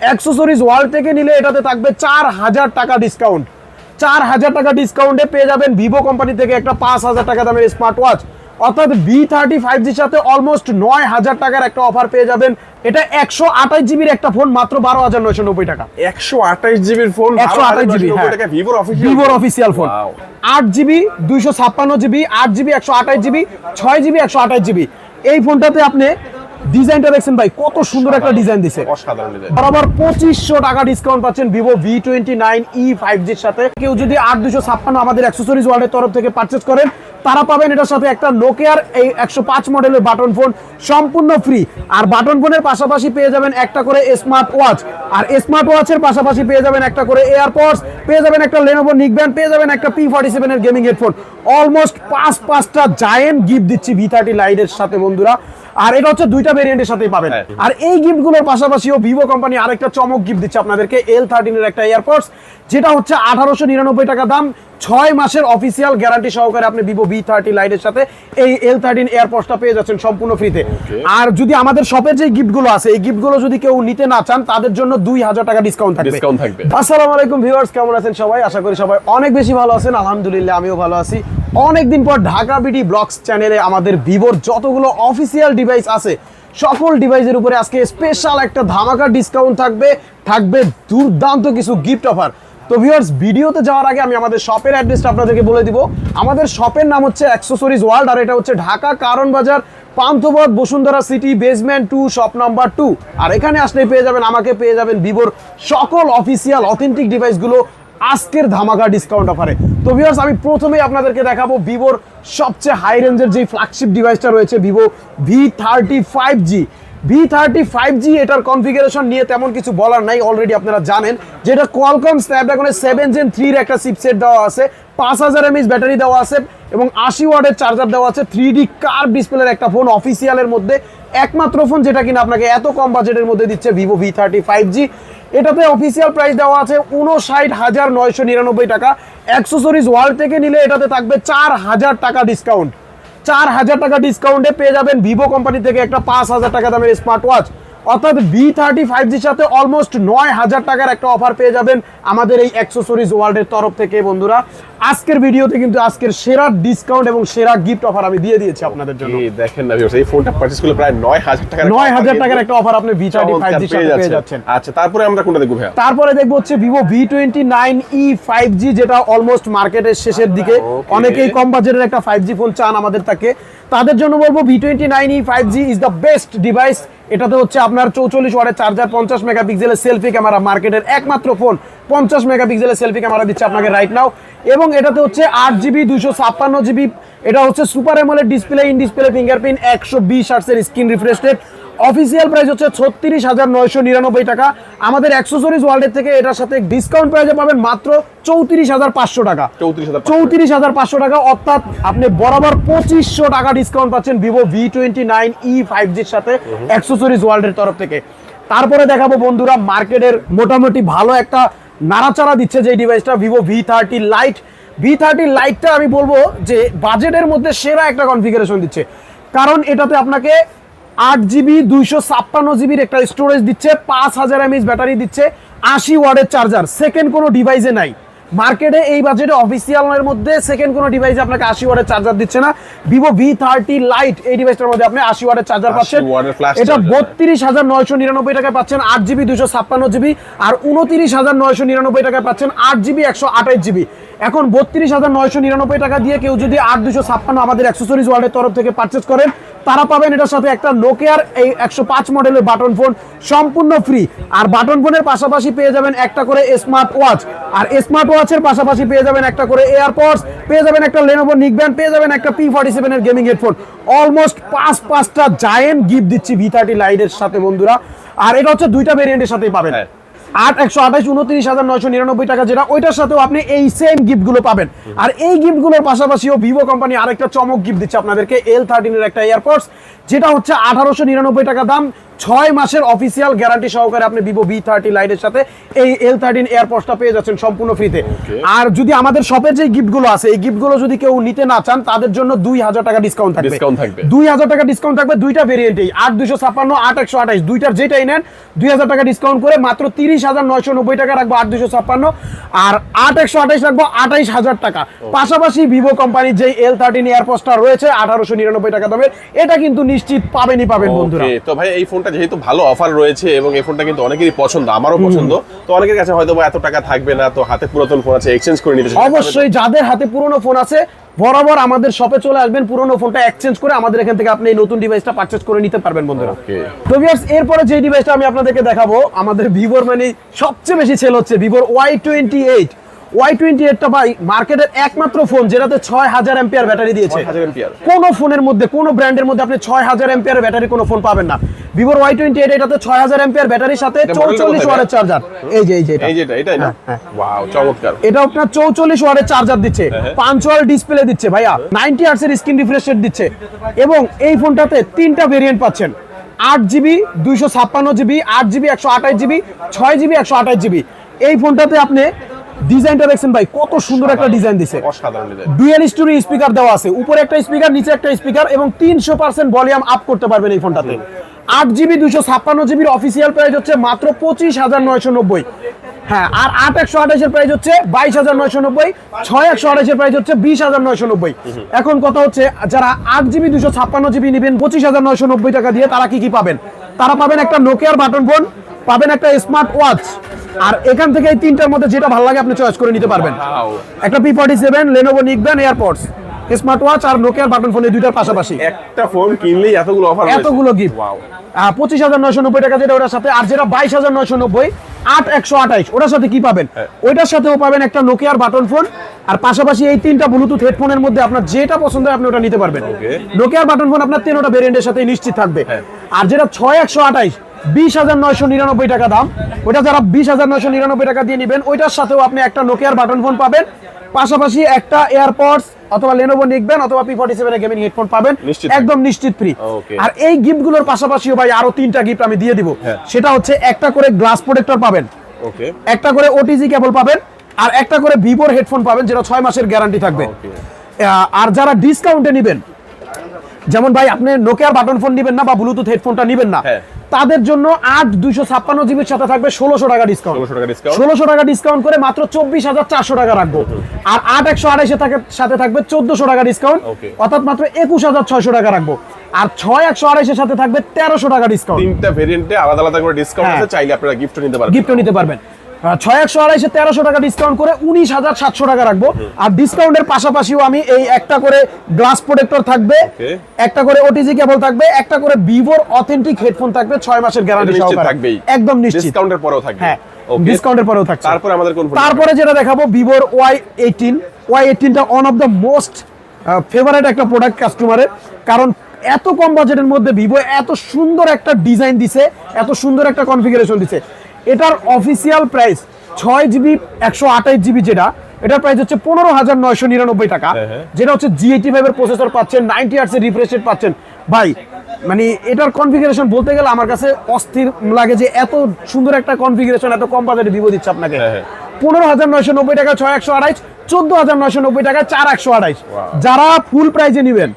Accessories world থেকে নিলে এটাতে থাকবে চার হাজার টাকা ডিসকাউন্ট চার হাজার টাকা ডিসকাউন্টে পেয়ে যাবেন ভিভো কোম্পানি থেকে একটা পাঁচ হাজার টাকা দামের স্মার্ট ওয়াচ অর্থাৎ বি থার্টি ফাইভ জির সাথে অলমোস্ট নয় হাজার টাকার একটা অফার পেয়ে যাবেন। এটা একশো আঠাশ জিবির একটা ফোন মাত্র বারো হাজার নয়শো নব্বই টাকা। একশো আঠাশ জিবির ফোন একশো আঠাশ জিবি ভিভোর অফিসিয়াল ফোন আট জিবি দুইশো ছাপ্পান্ন জিবি আট জিবি একশো আঠাশ জিবি ছয় জিবি একশো আঠাশ জিবি এই ফোনটাতে আপনি ডিজাইনটা দেখছেন ভাই কত সুন্দর একটা ডিজাইন দিছে। বরাবর পঁচিশশো টাকা ডিসকাউন্ট পাচ্ছেন Vivo V twenty nine E five জির সাথে। কেউ যদি আট দুশো ছাপ্পান্ন আমাদের অ্যাক্সেসরিজ ওয়ার্ল্ডের তরফ থেকে পারচেস করেন তারা পাবেন এটার সাথে একটা নোকিয়ার এই একশো পাঁচ মডেলের বাটন ফোন সম্পূর্ণ ফ্রি আর বাটন ফোনের পাশাপাশি পেয়ে যাবেন একটা করে স্মার্ট ওয়াচ আর স্মার্ট ওয়াচের পাশাপাশি পেয়ে যাবেন একটা করে এয়ারপডস পেয়ে যাবেন একটা লেনোভো নিকব্যান্ড পেয়ে যাবেন একটা পি ফর্টি সেভেনের গেমিং হেডফোন অলমোস্ট পাঁচ পাঁচটা জায়েন্ট গিফট দিচ্ছি ভি থার্টি লাইটের সাথে বন্ধুরা। আর এটা হচ্ছে দুইটা ভেরিয়েন্টের সাথেই পাবেন। হ্যাঁ। আর এই গিফটগুলোর পাশাপাশিও ভিভো কোম্পানি আরেকটা চমক গিফট দিচ্ছে আপনাদেরকে এল থার্টিনের একটা এয়ারপডস যেটা হচ্ছে আঠারোশো নিরানব্বই টাকা দাম ছয় মাসের অফিসিয়াল গ্যারান্টি সহকারে আপনি ভিভো ভি থার্টি লাইটের সাথে এই এল থার্টিন এয়ারপডসটা পেয়ে যাচ্ছেন সম্পূর্ণ ফ্রিতে আর যদি আমাদের শপের যে গিফটগুলো আছে এই গিফটগুলো যদি কেউ নিতে না চান তাদের জন্য দুই হাজার টাকা ডিসকাউন্ট থাকবে। আসসালামু আলাইকুম ভিউয়ার্স কেমন আছেন সবাই? আশা করি সবাই অনেক বেশি ভালো আছেন। আলহামদুলিল্লাহ আমিও ভালো আছি। অনেকদিন পর ঢাকা বিডি ব্লগস চ্যানেলে আমাদের ভিভোর যতগুলো অফিসিয়াল ডিভাইস আছে। সকল ডিভাইসের উপরে আজকে স্পেশাল একটা ধামাকা ডিসকাউন্ট থাকবে থাকবে দুর্দান্ত কিছু গিফট অফার তো ভিউয়ার্স ভিডিওতে যাওয়ার আগে আমি আমাদের শপের অ্যাড্রেসটা আপনাদেরকে বলে দিব। আমাদের শপের নাম হচ্ছে অ্যাক্সেসরিজ ওয়ার্ল্ড আর এটা হচ্ছে Dhaka Karwan Bazar, Panthapath, Bashundhara city basement two shop number two আর এখানে আসলে পেয়ে যাবেন, আমাকে পেয়ে যাবেন ভিভোর সকল অফিসিয়াল অথেন্টিক ডিভাইসগুলো আজকের ধামাকা ডিসকাউন্ট অফারে তো ভিউয়ার্স আমি প্রথমেই আপনাদেরকে দেখাবো ভিভোর সবচেয়ে হাই রেঞ্জের যে ফ্ল্যাগশিপ ডিভাইসটা রয়েছে Vivo V thirty five G V thirty five G এটার কনফিগারেশন নিয়ে তেমন কিছু বলার নাই অলরেডি আপনারা জানেন। যেটা কোয়ালকম স্ন্যাপড্রাগনের সেভেন জেন থ্রির একটা চিপসেট দেওয়া আছে, পাঁচ হাজার এমএস ব্যাটারি দেওয়া আছে, এবং আশি ওয়ার্ডের চার্জার দেওয়া আছে থ্রি ডি কার ডিসপ্লের একটা ফোন অফিসিয়ালের মধ্যে। একমাত্র ফোন যেটা কিনা আপনাকে এত কম বাজেটের মধ্যে দিচ্ছে Vivo V thirty five G এটাতে অফিসিয়াল প্রাইস দেওয়া আছে উনষাট হাজার নয়শো নিরানব্বই টাকা। অ্যাক্সেসরিজ ওয়ার্ল্ড থেকে নিলে এটাতে থাকবে চার হাজার টাকা ডিসকাউন্ট চার হাজার টাকা ডিসকাউন্টে পেয়ে যাবেন ভিভো কোম্পানি থেকে একটা পাঁচ হাজার টাকা দামের স্মার্ট ওয়াচ অর্থাৎ বি থার্টি ফাইভ জির সাথে অলমোস্ট নয় হাজার টাকার একটা অফার পেয়ে যাবেন আমাদের এই অ্যাক্সেসরিজ ওয়ার্ল্ডের তরফ থেকে বন্ধুরা। আজকের ভিডিওতে কিন্তু আজকের সেরা ডিসকাউন্ট এবং সেরা গিফট অফার আমি দিয়ে দিয়েছি আপনাদের জন্য। দেখেন না viewers, এই ফোনটা পারচেজ করলে প্রায় নয় হাজার টাকা নয় হাজার টাকার একটা অফার আপনি জির সাথে পেয়ে যাচ্ছেন। আচ্ছা তারপরে আমরা কোনটা দেখব ভাইয়া? তারপরে দেখব হচ্ছে জি যেটা অলমোস্ট মার্কেটের শেষের দিকে। অনেকেই কম বাজেটের একটা ফাইভ জি ফোন চান আমাদের তাকে। তাদের জন্য বলব V twenty nine E five G is the best device এটাতে হচ্ছে আপনার চৌচল্লিশ ওয়ার্ডের চার্জার পঞ্চাশ মেগাপিক্সেলের সেলফি ক্যামেরা মার্কেটের একমাত্র ফোন পঞ্চাশ মেগাপিক্সেলের সেলফি ক্যামেরা দিচ্ছে আপনাকে রাইট নাও এবং এটাতে হচ্ছে আট জিবি দুইশো ছাপ্পান্ন জিবি এটা হচ্ছে সুপার এমোলের ডিসপ্লে ইন ডিসপ্লে ফিঙ্গারপ্রিন্ট একশো বিশ আর্টসের screen refresh rate official price হচ্ছে ছত্রিশ হাজার নয়শো নিরানব্বই টাকা। আমাদের অ্যাক্সেসরিজ ওয়ার্ল্ডের থেকে এটার সাথে ডিসকাউন্ট প্রাইসে পাবেন মাত্র চৌত্রিশ হাজার পাঁচশো টাকা। চৌত্রিশ হাজার পাঁচশো। টাকা অর্থাৎ আপনি বরাবর পঁচিশশো টাকা ডিসকাউন্ট পাচ্ছেন Vivo V twenty nine E five জির সাথে অ্যাক্সেসরিজ ওয়ার্ল্ডের তরফ থেকে। তারপরে দেখাবো বন্ধুরা মার্কেটের মোটামুটি ভালো একটা নাড়াচাড়া দিচ্ছে যে ডিভাইসটা Vivo V thirty light V thirty লাইটটা আমি বলব যে বাজেটের মধ্যে সেরা একটা কনফিগারেশন দিচ্ছে। কারণ এটাতে আপনাকে আট জিবি দুইশো ছাপ্পান্ন জিবির একটা স্টোরেজ দিচ্ছে পাঁচ হাজার এমএইচ ব্যাটারি দিচ্ছে আশি ওয়ার্ডের চার্জার সেকেন্ড কোনো ডিভাইসে নাই। মার্কেটে এই বাজেটে অফিসিয়ালের মধ্যে সেকেন্ড কোনো ডিভাইসে আপনাকে আশি ওয়াটের চার্জার দিচ্ছে না। ভিভো ভি থার্টি লাইট এই ডিভাইসটার মধ্যে আপনি আশি ওয়াটের চার্জার পাচ্ছেন। এটা বত্রিশ হাজার নয়শো নিরানব্বই টাকায় পাচ্ছেন আট জিবি দুশো ছাপ্পান্ন জিবি আর উনত্রিশ হাজার নয়শো নিরানব্বই টাকায় পাচ্ছেন আট জিবি একশো আঠাশ জিবি। এখন বত্রিশ হাজার নয়শো নিরানব্বই টাকা দিয়ে কেউ যদি আট দুশো ছাপ্পান্ন আমাদের অ্যাক্সেসরিজ ওয়ার্ল্ডের তরফ থেকে পারচেস করেন তারা পাবেন এটার সাথে একটা নোকিয়ার এই একশো পাঁচ মডেলের বাটন ফোন, সম্পূর্ণ ফ্রি আর বাটন ফোনের পাশাপাশি পেয়ে যাবেন একটা করে স্মার্ট ওয়াচ আর স্মার্ট ওয়াচের পাশাপাশি পেয়ে যাবেন একটা করে এয়ারপডস পেয়ে যাবেন একটা লেনোভো নিকব্যান্ড পেয়ে যাবেন একটা পি ফর্টি সেভেনের গেমিং হেডফোন অলমোস্ট পাঁচ, পাঁচটা জায়েন্ট গিফট দিচ্ছি ভি থার্টি লাইটের সাথে বন্ধুরা। আর এটা হচ্ছে দুইটা ভেরিয়েন্টের সাথেই পাবেন। হ্যাঁ। আট একশো আঠাশ উনত্রিশ হাজার নয়শো নিরানব্বই টাকা যেটা, ওইটার সাথেও আপনি এই সেম গিফটগুলো পাবেন। আর এই গিফটগুলোর পাশাপাশিও ভিভো কোম্পানি আরেকটা চমক গিফট দিচ্ছে আপনাদেরকে এল থার্টিনের একটা এয়ারপডস যেটা হচ্ছে আঠারোশো নিরানব্বই টাকা দাম। ছয় মাসের অফিসিয়াল গ্যারান্টি সহকারে আপনি ভিভো ভি থার্টি লাইনের সাথে এই এল থার্টিন এয়ারপোর্টটা পেয়ে যাচ্ছেন সম্পূর্ণ ফ্রিতে আর যদি আমাদের শপের যে গিফটগুলো আছে এই গিফটগুলো যদি কেউ নিতে না চান তাদের জন্য দুই হাজার টাকা ডিসকাউন্ট থাকবে। দুই হাজার টাকা ডিসকাউন্ট থাকবে দুইটা ভেরিয়েন্টেই আট দুইশো ছাপ্পান্ন আট একশো আঠাইশ দুইটার যেটাই নেন দুই হাজার টাকা ডিসকাউন্ট করে মাত্র তিরিশ হাজার নয়শো নব্বই টাকা রাখব আট দুইশো ছাপ্পান্ন আর আট একশো আঠাইশ রাখব আঠাইশ হাজার টাকা। পাশাপাশি ভিভো কোম্পানির যে এল থার্টিন এয়ারপোস্টটা রয়েছে আঠারোশো নিরানব্বই টাকা দামের এটা কিন্তু নিশ্চিত পাবেনই পাবেন বন্ধুরা। তো ভাই এই ফোনটা যেহেতু ভালো অফার রয়েছে এবং এই ফোনটা কিন্তু অনেকেরই পছন্দ আমারও পছন্দ। তো অনেকের কাছে হয়তো এত টাকা থাকবে না তো হাতে পুরাতন ফোন আছে এক্সচেঞ্জ করে নিতে অবশ্যই যাদের হাতে পুরনো ফোন আছে বরাবর আমাদের শপে চলে আসবেন পুরনো ফোনটা এক্সচেঞ্জ করে আমাদের এখান থেকে আপনি এই নতুন ডিভাইসটা পারচেজ করে নিতে পারবেন বন্ধুরা. তো ভিউয়ার্স এরপরে যে ডিভাইসটা আমি আপনাদেরকে দেখাবো আমাদের ভিভোর মানে সবচেয়ে বেশি সেল হচ্ছে ভিভোর Y twenty eight Y twenty এইটটা ভাই মার্কেটের একমাত্র ফোন যেটাতে ছয় হাজার এম্পিয়ার ব্যাটারি দিয়েছে। কোন ফোনের মধ্যে কোন ব্র্যান্ডের মধ্যে আপনি ছয় হাজার এম্পিয়ার ব্যাটারি কোনো ফোন পাবেন না। ভিভোর ওয়াই টোয়েন্টি এইট এটাতে ছয় হাজার এম্পিয়ার ব্যাটারির সাথে চৌচল্লিশ ওয়ারের চার্জার এই যে এই যে এটা। এটাই না? হ্যাঁ, হ্যাঁ। চমৎকার। এটা আপনার চৌচল্লিশ ওয়ারের চার্জার দিচ্ছে। হ্যাঁ। পাঞ্চুয়াল ডিসপ্লে দিচ্ছে ভাইয়া। নাইনটি আর্টস এর স্ক্রিন রিফ্রেশ রেট দিচ্ছে। এবং এই ফোনটাতে তিনটা ভেরিয়েন্ট পাচ্ছেন। আট জিবি দুইশো ছাপ্পান্ন জিবি আট জিবি একশো আঠাশ জিবি ছয় জিবি একশো আঠাশ জিবি। এই ফোনটাতে আপনি ডিজাইনটা দেখছেন ভাই কত সুন্দর একটা ডিজাইন দিছে। ডুয়েল স্টোরি স্পিকার দেওয়া আছে। উপরে একটা স্পিকার নিচে একটা স্পিকার এবং তিনশো পার্সেন্ট ভলিউম আপ করতে পারবেন এই ফোনটাতে। আট জিবি দুশো ছাপ্পান্ন জিবির অফিসিয়াল প্রাইস হচ্ছে মাত্র পঁচিশ হাজার নয়শো নব্বই। হ্যাঁ আর আট একশো আঠাশের প্রাইস হচ্ছে বাইশ হাজার নয়শো নব্বই ছয় একশো আঠাশের প্রাইস হচ্ছে বিশ হাজার নয়শো নব্বই। এখন কথা হচ্ছে যারা আট জিবি দুশো ছাপ্পান্ন জিবি নেবেন পঁচিশ হাজার নয়শো নব্বই টাকা দিয়ে তারা কি কি পাবেন? তারা পাবেন একটা নোকিয়ার বাটন ফোন পাবেন একটা স্মার্ট ওয়াচ আর এখান থেকে এই তিনটার মধ্যে যেটা ভালো লাগে আপনি চয়েস করে নিতে পারবেন। একটা P forty seven Lenovo neckband airpods smart watch আর নোকিয়ার বাটন ফোন এই দুইটার পাশাপাশি। একটা ফোন কিনলেই এতগুলো অফার এতগুলো গিফট ওয়াও পঁচিশ হাজার নয়শো নব্বই টাকা যেটা ওটার সাথে আর যেটা বাইশ হাজার নয়শো নব্বই আট একশো আঠাইশ ওটার সাথে কি পাবেন? হ্যাঁ। ওইটার সাথেও পাবেন একটা নোকিয়ার বাটন ফোন আর পাশাপাশি এই তিনটা ব্লুটুথ হেডফোনের মধ্যে আপনার যেটা পছন্দ হয় আপনি ওটা নিতে পারবেন। নোকিয়ার বাটন ফোন আপনার তিনটা ভেরিয়েন্টের সাথে নিশ্চিত থাকবে। হ্যাঁ। আর যেটা ছয় একশো আঠাইশ বিশ হাজার নয়শো নিরানব্বই টাকা দাম। ওইটা যারা বিশ হাজার নয়শো নিরানব্বই টাকা দিয়ে নেবেন ওইটার সাথেও আপনি একটা নোকিয়ার বাটন ফোন পাবেন। পাশাপাশি একটা এয়ারপডস অথবা লেনোভো নিকবেন অথবা P forty seven gaming headphone পাবেন। একদম নিশ্চিত ফ্রি আর এই গিফটগুলোর পাশাপাশিও ভাই আরও তিনটা গিফট আমি দিয়ে দিব। হ্যাঁ। সেটা হচ্ছে একটা করে গ্লাস প্রোটেক্টর পাবেন। একটা করে ওটিজি কেবল পাবেন আর একটা করে ভিভোর হেডফোন পাবেন যেটা ছয় মাসের গ্যারান্টি থাকবে। আর যারা ডিসকাউন্টে নেবেন যেমন ভাই আপনি নোকিয়ার বাটন ফোন নেবেন না বা ব্লুটুথ হেডফোনটা নেবেন না। হ্যাঁ। তাদের জন্য আট দুইশো ছাপ্পান্ন জিবির সাথে থাকবে ষোলোশো টাকা ডিসকাউন্ট 1600 টাকা ষোলোশো টাকা ডিসকাউন্ট করে মাত্র চব্বিশ হাজার চারশো টাকা রাখব। আর আট একশো আড়াইশে সাথে থাকবে চোদ্দশো টাকা ডিসকাউন্ট অর্থাৎ মাত্র একুশ হাজার ছয়শো টাকা রাখব। আর ছয় একশো আড়াইশের সাথে থাকবে তেরোশো টাকা ডিসকাউন্ট তিনটা ভেরিয়েন্টে আলাদা আলাদা করে ডিসকাউন্ট হ্যাঁ। আছে চাইলে আপনারা গিফট নিতে পারবেন। গিফট নিতে পারবেন। ছয় একশো আড়াইশে তেরোশো টাকা ডিসকাউন্ট করে উনিশ হাজার সাতশো টাকা রাখব। আর ডিসকাউন্টের পাশাপাশিও আমি এই একটা করে গ্লাস প্রোটেক্টর থাকবে একটা করে ওটিজি কেবল থাকবে একটা করে ভিভোর অথেন্টিক হেডফোন থাকবে ছয় মাসের গ্যারান্টি সহকারে। থাকবেই। একদম নিশ্চিত। ডিসকাউন্টের পরেও থাকবে। হ্যাঁ ডিসকাউন্টের পরেও থাকছে। তারপরে আমাদের কোন তারপরে যেটা দেখাবো ভিভোর Y eighteen Y এইটিনটা one of the most favourite একটা প্রোডাক্ট কাস্টমারের কারণ এত কম বাজেটের মধ্যে ভিভো এত সুন্দর একটা ডিজাইন দিছে এত সুন্দর একটা কনফিগারেশন দিছে। এটার অফিসিয়াল প্রাইস ছয় জিবি একশো আঠাইশ জিবি যেটা এটার প্রাইস হচ্ছে পনেরো হাজার নয়শো নিরানব্বই টাকা। হ্যাঁ, হ্যাঁ। যেটা হচ্ছে জি এইটি ফাইভের প্রসেসর পাচ্ছেন নাইনটি আর্টসের রিফ্রেশ রেট পাচ্ছেন। ভাই মানে এটার কনফিগারেশন বলতে গেলে আমার কাছে অস্থির লাগে যে এত সুন্দর একটা কনফিগারেশন এত কম বাজেটে ভিভো দিচ্ছে আপনাকে। হ্যাঁ। পনেরো হাজার নয়শো নব্বই টাকা ছয় একশো আড়াইশ চোদ্দ হাজার নয়শো নব্বই টাকা চার একশো আড়াইশ যারা ফুল প্রাইজে নেবেন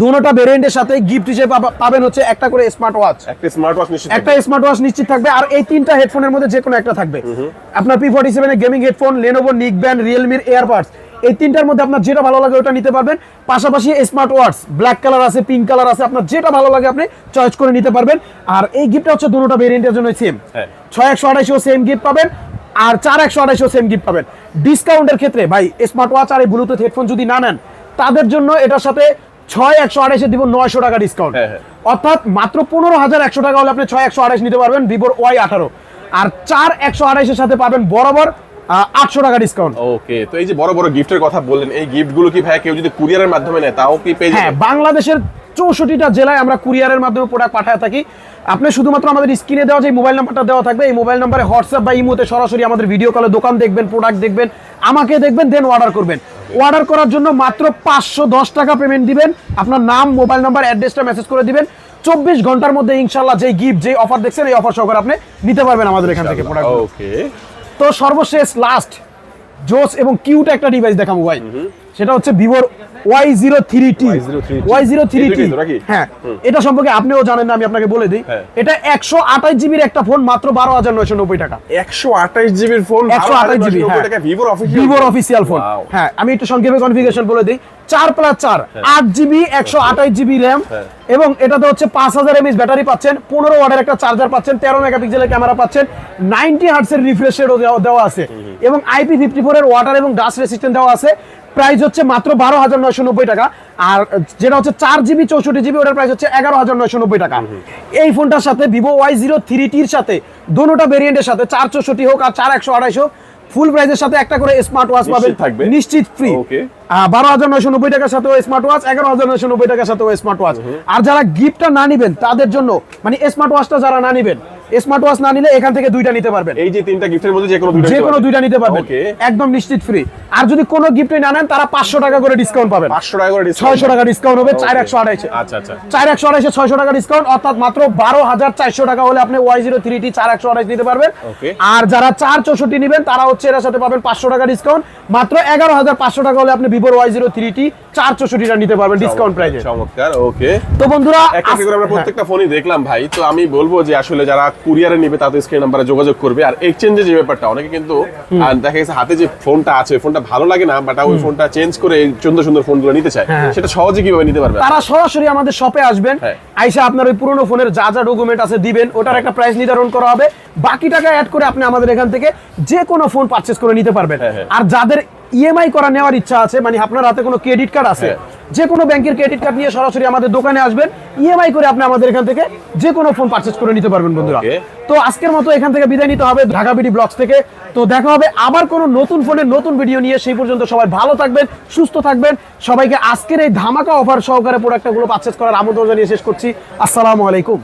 দুটোটা ভেরিয়েন্টের সাথে গিফট হিসেবে পাবেন হচ্ছে একটা করে স্মার্ট ওয়াচ একটা স্মার্ট ওয়াচ নিশ্চিত একটা স্মার্ট ওয়াচ নিশ্চিত থাকবে আর এই তিনটা হেডফোনের মধ্যে যে কোনো একটা থাকবে। আপনার পি ফর্টি সেভেনের gaming headphone Lenovo neckband রিয়েলমির এয়ারবাডস এই তিনটার মধ্যে আপনার যেটা ভালো লাগে ওটা নিতে পারবেন। পাশাপাশি স্মার্ট ওয়াচ ব্ল্যাক কালার আছে পিঙ্ক কালার আছে আপনার যেটা ভালো লাগে আপনি চয়েস করে নিতে পারবেন। আর এই গিফটটা হচ্ছে দুটোটা ভেরিয়েন্টের জন্য সেম। ছয় একশো আড়াইশো সেম গিফট পাবেন আর চার একশো আড়াইশো সেম গিফট পাবেন। ডিসকাউন্টের ক্ষেত্রে ভাই স্মার্ট ওয়াচ আর এই ব্লুটুথ হেডফোন যদি না নেন তাদের জন্য এটার সাথে ছয় একশো আড়াইশে দিব নয়শো টাকা ডিসকাউন্ট হ্যাঁ, হ্যাঁ। অর্থাৎ মাত্র পনেরো হাজার একশো টাকা হলে আপনি ছয় একশো আড়াইশ নিতে পারবেন ভিভোর ওয়াই আঠারো। আর চার একশো আড়াইশের সাথে পাবেন বরাবর আটশো টাকা ডিসকাউন্ট ওকে তো এই যে বড় বড় গিফটের কথা বললেন এই গিফটগুলো কি ভাই কেউ যদি কুরিয়ারের মাধ্যমে নেয় তাও কি পেয়ে হ্যাঁ বাংলাদেশের চৌষট্টিটা জেলায় আমরা কুরিয়ারের মাধ্যমে প্রোডাক্ট পাঠায় থাকি। আপনি শুধুমাত্র আমাদের স্ক্রিনে দেওয়া যে মোবাইল নাম্বারটা দেওয়া থাকবে এই মোবাইল নাম্বারে হোয়াটসঅ্যাপ বা ইমোতে সরাসরি আমাদের ভিডিও কলে দোকান দেখবেন প্রোডাক্ট দেখবেন আমাকে দেখবেন দেন অর্ডার করবেন। অর্ডার করার জন্য মাত্র পাঁচশো দশ টাকা পেমেন্ট দিবেন। আপনার নাম মোবাইল নাম্বার অ্যাড্রেসটা মেসেজ করে দিবেন। চব্বিশ ঘণ্টার মধ্যে ইনশাল্লাহ যে গিফট যে অফার দেখছেন এই অফার সহকারে আপনি নিতে পারবেন আমাদের এখান থেকে প্রোডাক্ট তো সর্বশেষ লাস্ট জোস এবং কিউট একটা ডিভাইস দেখাবো ভাই। সেটা হচ্ছে ভিভোর Y zero three T Y zero three T? হ্যাঁ এটা সম্পর্কে আপনিও জানেন না আমি আপনাকে বলে দিই। হ্যাঁ। এটা একশো আঠাশ জিবির একটা ফোন মাত্র বারো হাজার নয়শো নব্বই টাকা। একশো আঠাশ জিবির ফোন একশো আঠাশ জিবি ভিভোর অফিসিয়াল ভিভোর অফিসিয়াল ফোন। হ্যাঁ আমি একটু সংক্ষেপে কনফিগারেশন বলে দিই। চার প্লাস চার আট জিবি একশো আঠাশ জিবি র্যাম হ্যাঁ। এবং এটাতে হচ্ছে পাঁচ হাজার এমএস ব্যাটারি পাচ্ছেন পনেরো ওয়াটের একটা চার্জার পাচ্ছেন তেরো মেগাপিক্সেলের ক্যামেরা পাচ্ছেন নাইনটি হার্টসের রিফ্রেশ রেটও দেওয়া আছে। এবং আইপি ফিফটি ফোরের ওয়াটার এবং ডাস্ট রেসিস্ট্যান্ট দেওয়া আছে। প্রাইস হচ্ছে মাত্র বারো হাজার নয়শো নব্বই টাকা। আর যেটা হচ্ছে চার জিবি চৌষট্টি জিবি ওটার প্রাইস হচ্ছে এগারো হাজার নয়শো নব্বই টাকা। এই ফোনটার সাথে ভিভো ওয়াই জিরো থ্রি টির সাথে দোনোটা ভেরিয়েন্টের সাথে চার চৌষট্টি হোক আর চার একশো আড়াইশো হোক ফুল প্রাইসের সাথে একটা করে স্মার্ট ওয়াচ পাবেন। থাকবে। নিশ্চিত ফ্রি. বারো হাজার নয়শো নব্বই টাকার সাথে স্মার্ট ওয়াচ এগারো হাজার নয়শো নব্বই টাকার সাথে স্মার্ট ওয়াচ আর যারা গিফটটা না নিবেন তাদের জন্য মানে স্মার্ট ওয়াচটা যারা না নিবেন স্মার্ট ওয়াচ না নিলে এখান থেকে দুইটা নিতে পারবেন। এই যে তিনটা গিফটের মধ্যে যে কোনো দুইটা যে কোনো দুইটা নিতে পারবেন। একদম নিশ্চিত ফ্রি আর যদি কোনো গিফটই না নেন তারা পাঁচশো টাকা করে ডিসকাউন্ট পাবেন। 500 টাকা করে discount ছয়শো টাকা ডিসকাউন্ট হবে Okay. চার একশো আড়াইশে। আচ্ছা আচ্ছা। চার একশো আড়াইশে ছয়শো টাকা ডিসকাউন্ট অর্থাৎ মাত্র বারো হাজার চারশো টাকা হলে আপনি ওয়াই জিরো থ্রি টি চার একশো আড়াইশ নিতে পারবেন. আর যারা চার চৌষট্টি নেবেন তারা হচ্ছে এর সাথে পাবেন পাঁচশো টাকা ডিসকাউন্ট মাত্র এগারো হাজার পাঁচশো টাকা হলে আপনি ওয়াই জিরো থ্রি টি চার চৌষট্টিটা নিতে পারবেন ডিসকাউন্ট প্রাইসে চমৎকার ওকে তো বন্ধুরা একটা আজ- করে আমরা হ্যাঁ। প্রত্যেকটা ফোনই দেখলাম ভাই। তো আমি বলব যে আসলে যারা কুরিয়ারে নিবে তাদের স্ক্রিন নাম্বারে যোগাযোগ করবে আর এক্সচেঞ্জের যে ব্যাপারটা অনেকে কিন্তু দেখা গেছে হাতে যে ফোনটা আছে ফোনটা ভালো লাগে না বাট ওই ফোনটা চেঞ্জ করে সুন্দর সুন্দর ফোনগুলো নিতে চায় হ্যাঁ। সেটা সহজে কীভাবে নিতে পারবে তারা সরাসরি আমাদের শপে আসবেন হ্যাঁ। আইসা আপনার ওই পুরোনো ফোনের যা যা ডকুমেন্ট আছে দিবেন ওটার একটা প্রাইস নির্ধারণ করা হবে বাকি টাকা অ্যাড করে আপনি আমাদের এখান থেকে যে কোনো ফোন পারচেস করে নিতে পারবেন হ্যাঁ। আর যাদের ইএমআই করা নেওয়ার ইচ্ছা আছে মানে আপনার হাতে কোনো ক্রেডিট কার্ড আছে। যে কোনো ব্যাংকের ক্রেডিট কার্ড নিয়ে সরাসরি আমাদের দোকানে আসবেন ইএমআই করে আপনি আমাদের এখান থেকে যে কোনো ফোন পারচেজ করে নিতে পারবেন বন্ধুরা। তো আজকের মতো এখান থেকে বিদায় নিতে হবে ঢাকা বিডি ব্লগস থেকে। তো দেখা হবে আবার কোনো নতুন ফোনের নতুন ভিডিও নিয়ে। সেই পর্যন্ত সবাই ভালো থাকবেন সুস্থ থাকবেন। সবাইকে আজকের এই ধামাকা অফার সহকারে প্রোডাক্টগুলো পারচেস করার আমন্ত্রণ জানিয়ে শেষ করছি। আসসালামু আলাইকুম।